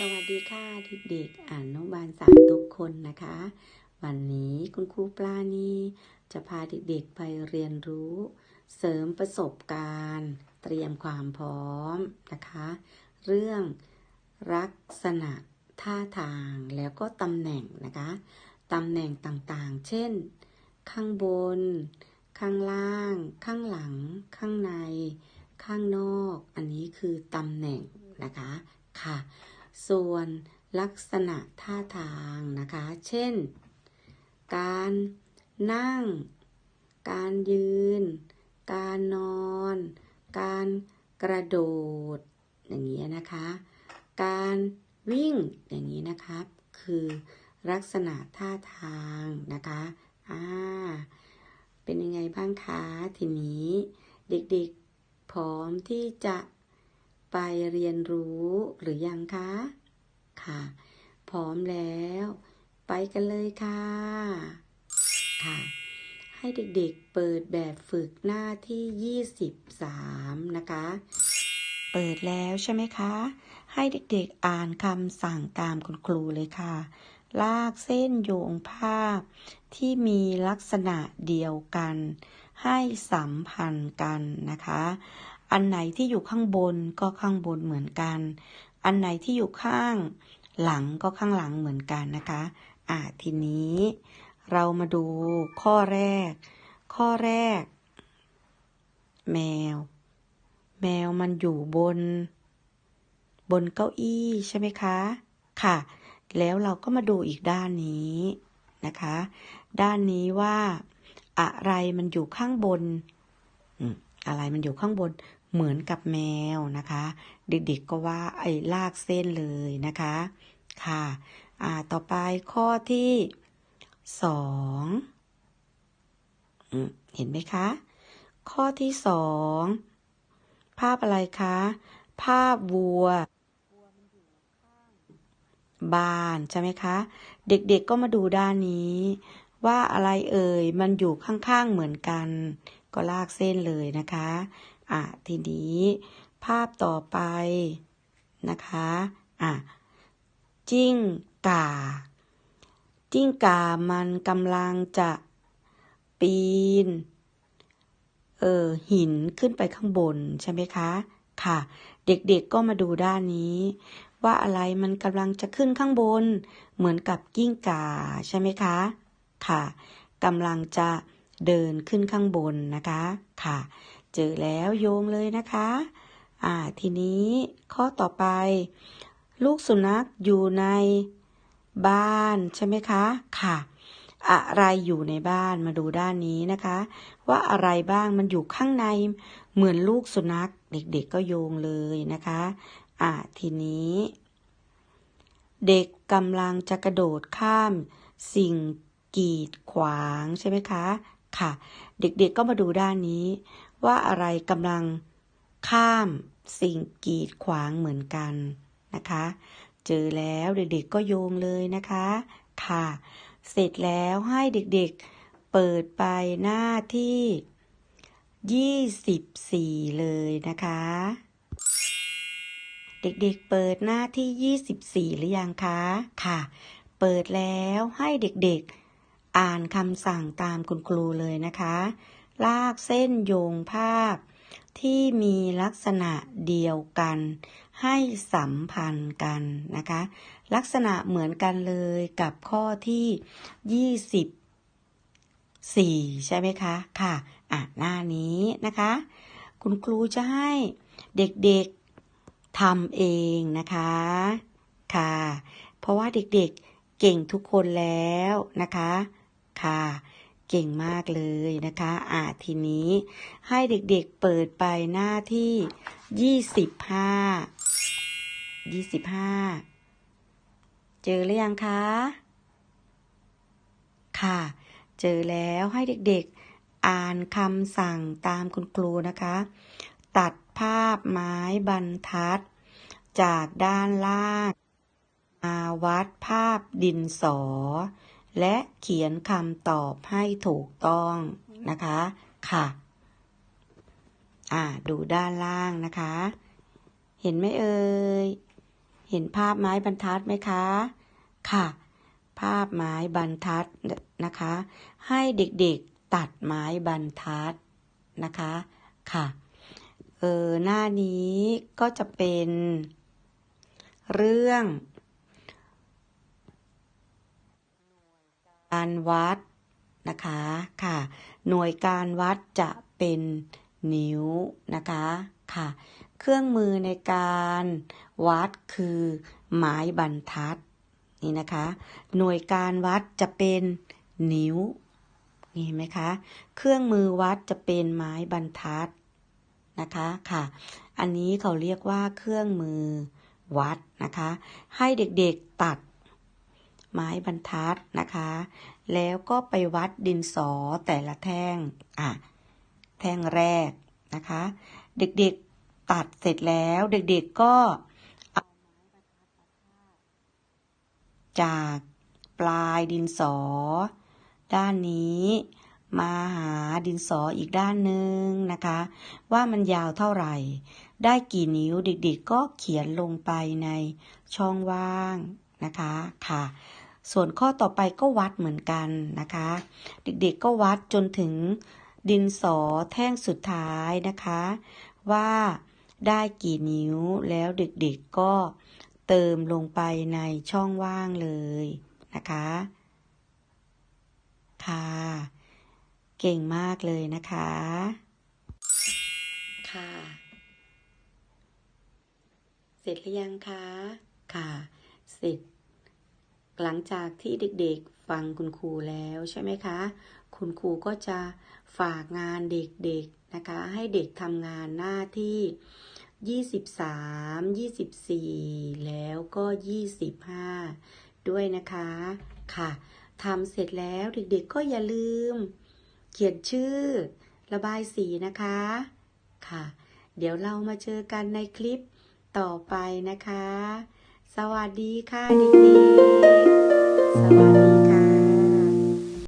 สวัสดีค่ะเด็กๆอนุบาลสามทุกคนนะคะ วันนี้คุณครูปลาณีจะพาเด็กๆไปเรียนรู้ เสริมประสบการณ์ เตรียมความพร้อมนะคะ เรื่องลักษณะท่าทางแล้วก็ตำแหน่งนะคะตำแหน่งต่างๆ เช่น ข้างบน ข้างล่าง ข้างหลัง ข้างใน ข้างนอก อันนี้คือตำแหน่งนะคะค่ะ ส่วนลักษณะท่าทางนะคะ เช่น การนั่ง การยืน การนอน การกระโดด อย่างนี้นะคะ การวิ่งอย่างนี้นะครับ คือลักษณะท่าทางนะคะอ่าเป็นยังไงบ้างคะ ทีนี้เด็กๆพร้อมที่จะ ไปเรียนรู้หรือยังคะ ค่ะ พร้อมแล้ว ไปกันเลยค่ะ ค่ะ ให้เด็กๆเปิดแบบฝึกหน้าที่ 23 นะคะ เปิดแล้วใช่ไหมคะ ให้เด็กๆอ่านคำสั่งตามคุณครูเลยค่ะ ลากเส้นโยงภาพที่มีลักษณะเดียวกัน ให้สัมพันธ์กันนะคะ อันไหนที่อยู่ข้างบนก็ข้างบนเหมือนกัน อันไหนที่อยู่ข้างหลังก็ข้างหลังเหมือนกันนะคะอ่าทีนี้เรามาดูข้อแรก ข้อแรก แมว แมวมันอยู่บน บนเก้าอี้ใช่ไหมคะ ค่ะ แล้วเราก็มาดูอีกด้านนี้นะคะ ด้านนี้ว่า อะไรมันอยู่ข้างบน อะไรมันอยู่ข้างบนเหมือนกับแมวนะคะ เด็กๆก็ว่าไอ้ลากเส้นเลยนะคะค่ะอ่าต่อไปข้อที่สองเห็นไหมคะ ข้อที่สองภาพอะไรคะ ภาพวัวบานใช่ไหมคะ เด็กๆก็มาดูด้านนี้ ว่าอะไรเอ่ยมันอยู่ข้างๆเหมือนกัน ก็ลากเส้นเลยนะคะ อะ ทีนี้ ภาพต่อไปนะคะ อะ จิ้งก่า จิ้งก่ามันกำลังจะปีน เออ หินขึ้นไปข้างบนใช่ไหมคะ ค่ะ เด็กๆก็มาดูด้านนี้ว่าอะไรมันกำลังจะขึ้นข้างบน เหมือนกับกิ้งก่าใช่ไหมคะ ค่ะกำลังจะ เดินขึ้นข้างบนนะคะค่ะ เจอแล้วโยงเลยนะคะ อ่าทีนี้ข้อต่อไป ลูกสุนัขอยู่ในบ้านใช่ไหมคะค่ะ อะไรอยู่ในบ้านมาดูด้านนี้นะคะ ว่าอะไรบ้างมันอยู่ข้างในเหมือนลูกสุนัขเด็กๆก็โยงเลยนะคะอ่าทีนี้ เด็กกำลังจะกระโดดข้ามสิ่งกีดขวางใช่ไหมคะ ค่ะ เด็กๆก็มาดูด้านนี้ ว่าอะไรกำลังข้ามสิ่งกีดขวางเหมือนกันนะคะ เจอแล้วเด็กๆก็โยงเลยนะคะค่ะ เสร็จแล้วให้เด็กๆเปิดไปหน้าที่ 24 เลยนะคะ เด็กๆเปิดหน้าที่ 24 หรือยังคะ ค่ะ เปิดแล้วให้เด็กๆ อ่านคำสั่งตามคุณครูเลยนะคะ ลากเส้นโยงภาพที่มีลักษณะเดียวกัน ให้สัมพันธ์กันนะคะ ลักษณะเหมือนกันเลยกับข้อที่ 24 ใช่ไหมคะค่ะอะหน้านี้นะคะ คุณครูจะให้เด็กๆทำเองนะคะค่ะ เพราะว่าเด็กๆเก่งทุกคนแล้วนะคะ ค่ะ เก่งมากเลยนะคะอ่าทีนี้ให้เด็กๆเปิดไปหน้าที่25 25เจอหรือยังคะค่ะ เจอแล้วให้เด็กๆอ่านคำสั่งตามคุณครูนะคะ ตัดภาพไม้บรรทัด จากด้านล่างมาวัดภาพดินสอ และเขียนคำตอบให้ถูกต้องนะคะ ค่ะ อ่า ดูด้านล่างนะคะ เห็นไหมเอ่ย เห็นภาพไม้บรรทัดไหมคะ ค่ะ ภาพไม้บรรทัดนะคะ ให้เด็กๆตัดไม้บรรทัดนะคะ ค่ะ เออ หน้านี้ก็จะเป็นเรื่อง การวัดนะคะค่ะ หน่วยการวัดจะเป็นนิ้วนะคะค่ะ เครื่องมือในการวัดคือไม้บรรทัดนี่นะคะ หน่วยการวัดจะเป็นนิ้วนี่เห็นไหมคะ เครื่องมือวัดจะเป็นไม้บรรทัดนะคะค่ะ อันนี้เขาเรียกว่าเครื่องมือวัดนะคะ ให้เด็กๆตัด ไม้บรรทัดนะคะ แล้วก็ไปวัดดินสอแต่ละแท่งอะแท่งแรกนะคะ เด็กๆตัดเสร็จแล้วเด็กๆก็เอาจากปลายดินสอ ด้านนี้มาหาดินสออีกด้านหนึ่งนะคะ ว่ามันยาวเท่าไหร่ ได้กี่นิ้วเด็กๆก็เขียนลงไปในช่องว่างนะคะค่ะ ส่วนข้อต่อไปก็วัดเหมือนกันนะคะ เด็กๆก็วัดจนถึงดินสอแท่งสุดท้ายนะคะ ว่าได้กี่นิ้วแล้วเด็กๆก็เติมลงไปในช่องว่างเลยนะคะ ค่ะ เก่งมากเลยนะคะ ค่ะ เสร็จหรือยังคะ ค่ะ เสร็จ หลังจากที่เด็กๆฟังคุณครูแล้วใช่ไหมคะ คุณครูก็จะฝากงานเด็กๆนะคะ ให้เด็กทำงานหน้าที่ 23 24 แล้วก็ 25 ด้วยนะคะค่ะทำเสร็จแล้วเด็กๆก็อย่าลืม เขียนชื่อ ระบายสีนะคะค่ะ เดี๋ยวเรามาเจอกันในคลิปต่อไปนะคะ สวัสดีค่ะเด็กๆ สวัสดี